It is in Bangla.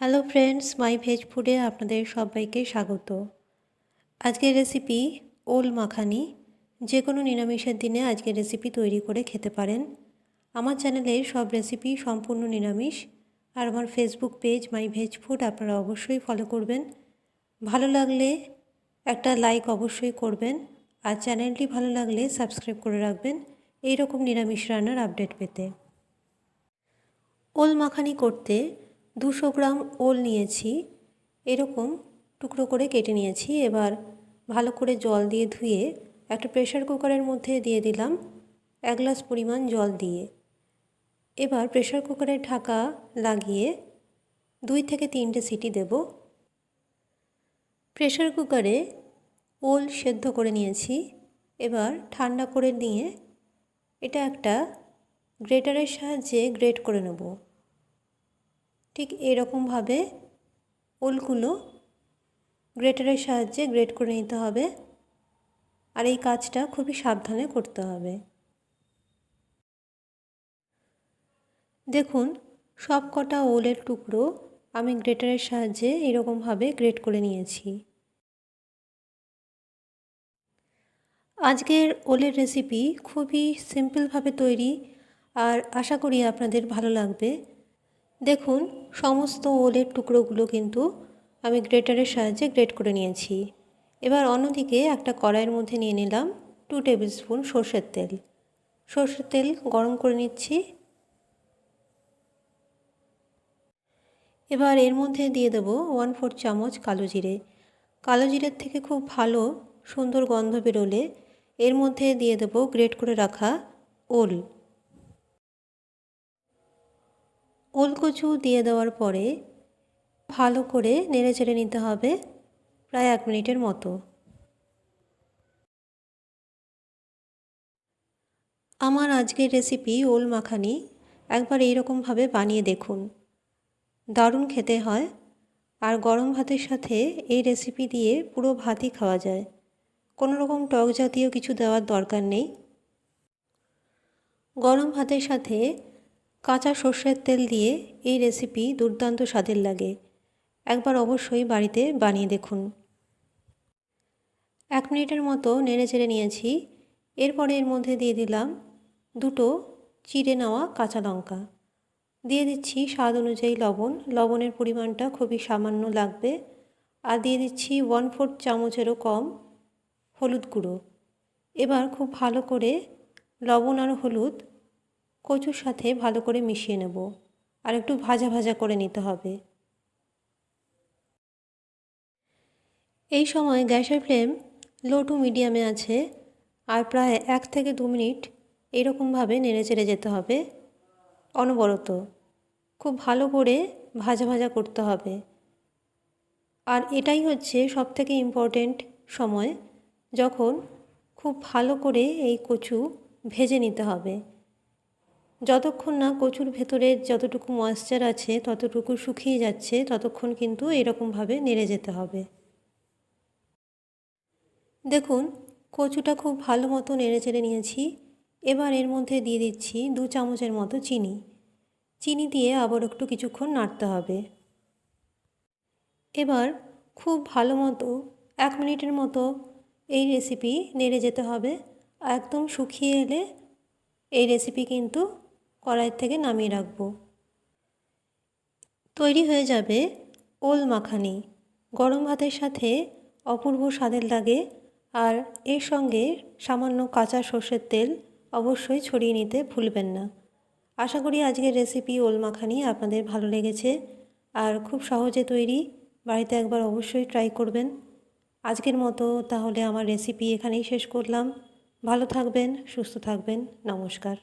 হ্যালো ফ্রেন্ডস মাই ভেজ ফুডে আপনাদের সবাইকে স্বাগত। আজকের রেসিপি ওল মাখানি। যে কোনো নিরামিষের দিনে আজকের রেসিপি তৈরি করে খেতে পারেন। আমার চ্যানেলের সব রেসিপি সম্পূর্ণ নিরামিষ। আর আমার Facebook page my veg food আপনারা অবশ্যই ফলো করবেন। ভালো লাগলে একটা লাইক অবশ্যই করবেন। আর চ্যানেলটি ভালো লাগলে সাবস্ক্রাইব করে রাখবেন। এই রকম নিরামিষ রান্নার আপডেট পেতে। ওল মাখানি করতে দুশো গ্রাম ওল নিয়েছি, এরকম টুকরো করে কেটে নিয়েছি। এবার ভালো করে জল দিয়ে ধুয়ে একটা প্রেশার কুকারের মধ্যে দিয়ে দিলাম এক গ্লাস পরিমাণ জল দিয়ে। এবার প্রেশার কুকারের ঢাকা লাগিয়ে দুই থেকে তিনটে সিটি দেব। প্রেশার কুকারে ওল সেদ্ধ করে নিয়েছি। এবার ঠান্ডা করে নিয়ে এটা একটা গ্রেটারের সাহায্যে গ্রেট করে নেব। ঠিক এরকমভাবে ওলগুলো গ্রেটারের সাহায্যে গ্রেট করে নিতে হবে। আর এই কাজটা খুবই সাবধানে করতে হবে। দেখুন সব কটা ওলের টুকরো আমি গ্রেটারের সাহায্যে এরকমভাবে গ্রেট করে নিয়েছি। আজকের ওলের রেসিপি খুবই সিম্পলভাবে তৈরি আর আশা করি আপনাদের ভালো লাগবে। দেখুন, সমস্ত ওলের টুকরোগুলো কিন্তু আমি গ্রেটারের সাহায্যে গ্রেট করে নিয়েছি। এবার অন্যদিকে একটা কড়াইয়ের মধ্যে নিয়ে নিলাম টু টেবিল স্পুন সর্ষের তেল। সর্ষের তেল গরম করে নিচ্ছি। এবার এর মধ্যে দিয়ে দেবো ওয়ান ফোর চামচ কালো জিরে। কালো জিরের থেকে খুব ভালো, সুন্দর গন্ধ বেরোলে এর মধ্যে দিয়ে দেবো গ্রেট করে রাখা ওল। ওলকচু দিয়ে দেওয়ার পরে ভালো করে নেড়ে চেড়ে নিতে হবে প্রায় এক মিনিটের মতো। আমার আজকের রেসিপি ওল মাখানি একবার এইরকমভাবে বানিয়ে দেখুন। দারুণ খেতে হয় আর গরম ভাতের সাথে এই রেসিপি দিয়ে পুরো ভাতই খাওয়া যায়। কোনো রকম টক জাতীয় কিছু দেওয়ার দরকার নেই। গরম ভাতের সাথে কাঁচা সর্ষের তেল দিয়ে এই রেসিপি দুর্দান্ত স্বাদের লাগে। একবার অবশ্যই বাড়িতে বানিয়ে দেখুন। এক মিনিটের মতো নেড়ে চেড়ে নিয়েছি। এরপরে এর মধ্যে দিয়ে দিলাম দুটো চিড়ে নেওয়া কাঁচা লঙ্কা। দিয়ে দিচ্ছি স্বাদ অনুযায়ী লবণ। লবণের পরিমাণটা খুবই সামান্য লাগবে। আর দিয়ে দিচ্ছি ওয়ান ফোর্থ চামচেরও কম হলুদ গুঁড়ো। এবার খুব ভালো করে লবণ আর হলুদ কচুর সাথে ভালো করে মিশিয়ে নেব আর একটু ভাজা ভাজা করে নিতে হবে। এই সময় গ্যাসের ফ্লেম লো টু মিডিয়ামে আছে আর প্রায় এক থেকে দু মিনিট এরকমভাবে নেড়ে চেড়ে যেতে হবে অনবরত। খুব ভালো করে ভাজা ভাজা করতে হবে। আর এটাই হচ্ছে সবথেকে ইম্পর্টেন্ট সময় যখন খুব ভালো করে এই কচু ভেজে নিতে হবে। যতক্ষণ না কচুর ভেতরে যতটুকু ময়েশ্চার আছে, ততটুকু শুকিয়ে যাচ্ছে, ততক্ষণ কিন্তু এরকমভাবে নেড়ে যেতে হবে। দেখুন, কচুটা খুব ভালো মতো নেড়ে চেড়ে নিয়েছি। এবার এর মধ্যে দিয়ে দিচ্ছি দু চামচের মতো চিনি। চিনি দিয়ে আবার একটু কিছুক্ষণ নাড়তে হবে। এবার খুব ভালো মতো এক মিনিটের মতো এই রেসিপি নেড়ে যেতে হবে। একদম শুকিয়ে এলে এই রেসিপি কিন্তু কড়াই থেকে নামিয়ে রাখব। তৈরি হয়ে যাবে ওল মাখানি। গরম ভাতের সাথে অপূর্ব স্বাদের লাগে আর এর সঙ্গে সামান্য কাঁচা সর্ষের তেল অবশ্যই ছড়িয়ে নিতে ভুলবেন না। আশা করি আজকের রেসিপি ওল মাখানি আপনাদের ভালো লেগেছে আর খুব সহজে তৈরি, বাড়িতে একবার অবশ্যই ট্রাই করবেন। আজকের মতো তাহলে আমার রেসিপি এখানেই শেষ করলাম। ভালো থাকবেন, সুস্থ থাকবেন, নমস্কার।